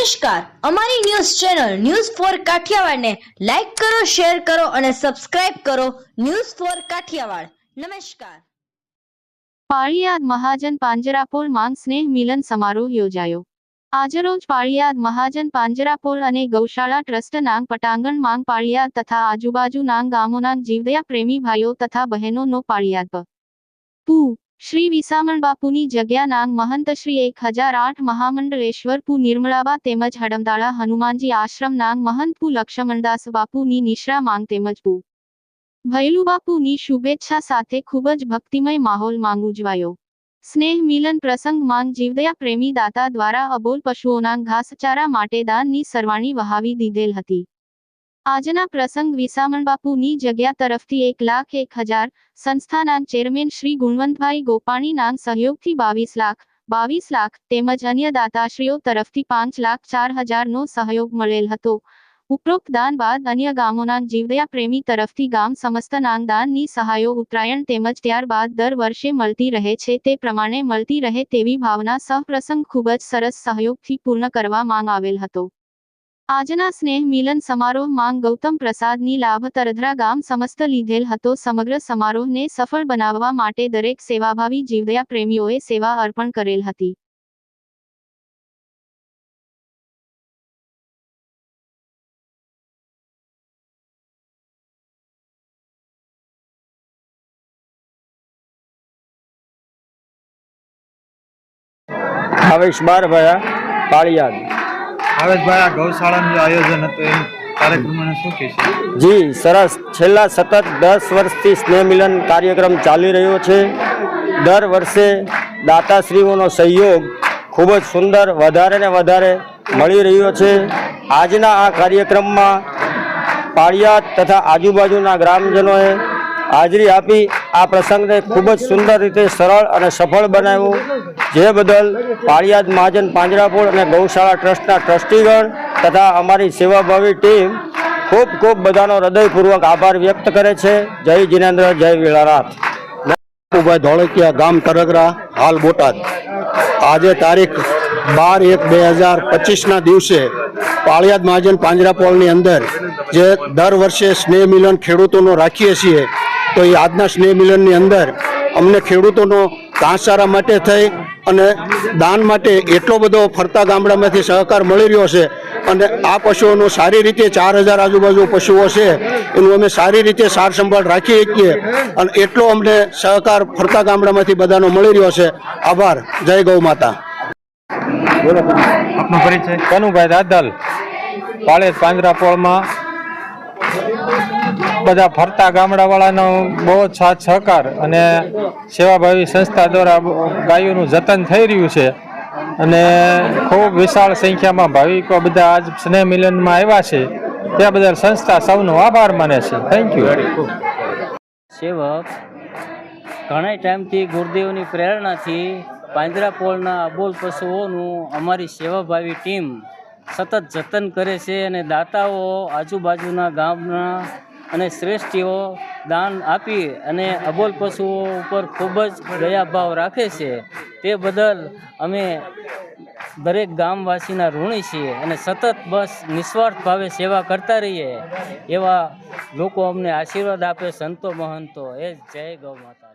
નમસ્કાર. અમારી news channel news for કાઠિયાવાડને લાઈક કરો, શેર કરો અને સબસ્ક્રાઇબ કરો ન્યૂઝ ફોર કાઠિયાવાડ. નમસ્કાર. પાળિયાદ મહાજન પાંજરાપોળમાં સ્નેહ મિલન સમારોહ યોજાયો. આજરોજ પાળિયાદ મહાજન પાંજરાપોળ અને ગૌશાળા ટ્રસ્ટ નાંગ પટાંગણ માંગ પાળિયાદ તથા આજુબાજુ નાંગ ગામોના જીવદયા પ્રેમી ભાઈઓ તથા બહેનોનો પાળિયાદ પૂ. પુ. શ્રી વિસામણ બાપુની મહંત શ્રી એક હજાર આઠ મહામંડળેશ્વરપુ નિર્મળાબા તેમજ હડમદાળા હનુમાનજી આશ્રમ નાંગ મહંત પુ લક્ષ્મણદાસ બાપુની નિશ્રા માંગ તેમજ પુ ભૈલું બાપુની શુભેચ્છા સાથે ખૂબ જ ભક્તિમય માહોલ માંગ ઉજવાયો. સ્નેહ મિલન પ્રસંગ માંગ જીવદયા પ્રેમી દાતા દ્વારા અબોલ પશુઓના ઘાસચારા માટે દાનની સરવાણી વહાવી દીધેલ હતી. આજના પ્રસંગ વિસામણ બાપુની જગ્યા તરફથી એક લાખ એક હજાર સંસ્થાના ચેરમેન શ્રી ગુણવંતભાઈ ગોપાણીના સહયોગથી બાવીસ લાખ બાવીસ લાખ તેમજ અન્ય દાતાશ્રીઓ તરફથી પાંચ લાખ ચાર હજારનો સહયોગ મળેલ હતો. ઉપરોક્ત દાન બાદ અન્ય ગામોના જીવદયા પ્રેમી તરફથી ગામ સમસ્ત નાનદાનની સહાયો ઉત્તરાયણ તેમજ ત્યારબાદ દર વર્ષે મળતી રહે છે તે પ્રમાણે મળતી રહે તેવી ભાવના સહપ્રસંગ ખૂબ જ સરસ સહયોગથી પૂર્ણ કરવા માંગ આવેલ હતો. આજના સ્નેહ મિલન સમારોહ માંગ ગૌતમ પ્રસાદની લાભ તરધરા ગામ સમસ્ત લીધેલ હતો. સમગ્ર સમારોહને સફળ બનાવવા માટે દરેક સેવાભાવી જીવદયા પ્રેમીઓએ સેવા અર્પણ કરેલ હતી. ભાવેશ બારભાયા પાળિયાદ. જી સરસ. છેલ્લા સતત દસ વર્ષથી સ્નેહ મિલન કાર્યક્રમ ચાલી રહ્યો છે. દર વર્ષે દાતાશ્રીઓનો સહયોગ ખૂબ જ સુંદર, વધારે ને વધારે મળી રહ્યો છે. આજના આ કાર્યક્રમમાં પાળિયાદ તથા આજુબાજુના ગ્રામજનોએ હાજરી આપી આ પ્રસંગને ખૂબ જ સુંદર રીતે સરળ અને સફળ બનાવ્યો. જે બદલ પાળિયાદ મહાજન પાંજરાપુર અને ગૌશાળા ટ્રસ્ટના ટ્રસ્ટીગણ તથા અમારી સેવાભાવી ટીમ ખૂબ ખૂબ બધાનો હૃદયપૂર્વક આભાર વ્યક્ત કરે છે. જય જીનેન્દ્ર, જય વિલાનાથ બાપુભાઈ ધોળકિયા ગામ તરગરા, હાલ બોટાદ. આજે તારીખ બાર એક બે હજાર પચીસના દિવસે પાળિયાદ મહાજન પાંજરાપોળની અંદર જે દર વર્ષે સ્નેહ મિલન ખેડૂતોનો રાખીએ છીએ તો એ આજના સ્નેહ મિલનની અંદર અમને ખેડૂતોનો ઘાસચારા માટે થઈ અને દાન માટે એટલો બધો ફરતા ગામડામાંથી સહકાર મળી રહ્યો છે અને આ પશુઓનો સારી રીતે ચાર હજાર આજુબાજુ પશુઓ છે, એનું અમે સારી રીતે સાર સંભાળ રાખી શકીએ અને એટલો અમને સહકાર ફરતા ગામડામાંથી બધાનો મળી રહ્યો છે. આભાર. જય ગૌ માતા. આપનો પરિચય? કનુભાઈ દાદલ પાળેજ પાંજરાપોળમાં. બધા ફરતા ગામડાવાળાનો બહુ જ સાથ સહકાર અને સેવાભાવી સંસ્થા દ્વારા ગાયોનું જતન થઈ રહ્યું છે. અને ખૂબ વિશાળ સંખ્યામાં ભાવિકો બધા આજ સ્નેહ મિલનમાં આવ્યા છે. તે બદલ સંસ્થા સૌનો આભાર માને છે. થેન્ક યુ સેવક ઘણા ટાઈમથી ગુરુદેવની પ્રેરણાથી પાંજરાપોળના અબોલ પશુઓનું અમારી સેવાભાવી ટીમ સતત જતન કરે છે અને દાતાઓ આજુબાજુના ગામના અને શ્રેષ્ઠીઓ દાન આપી અને અબોલ પશુઓ ઉપર ખૂબ જ દયાભાવ રાખે છે. તે બદલ અમે દરેક ગામવાસીના ઋણી છીએ અને સતત બસ નિસ્વાર્થ ભાવે સેવા કરતા રહીએ એવા લોકો અમને આશીર્વાદ આપે સંતો મહંતો. એ જય ગૌ માતા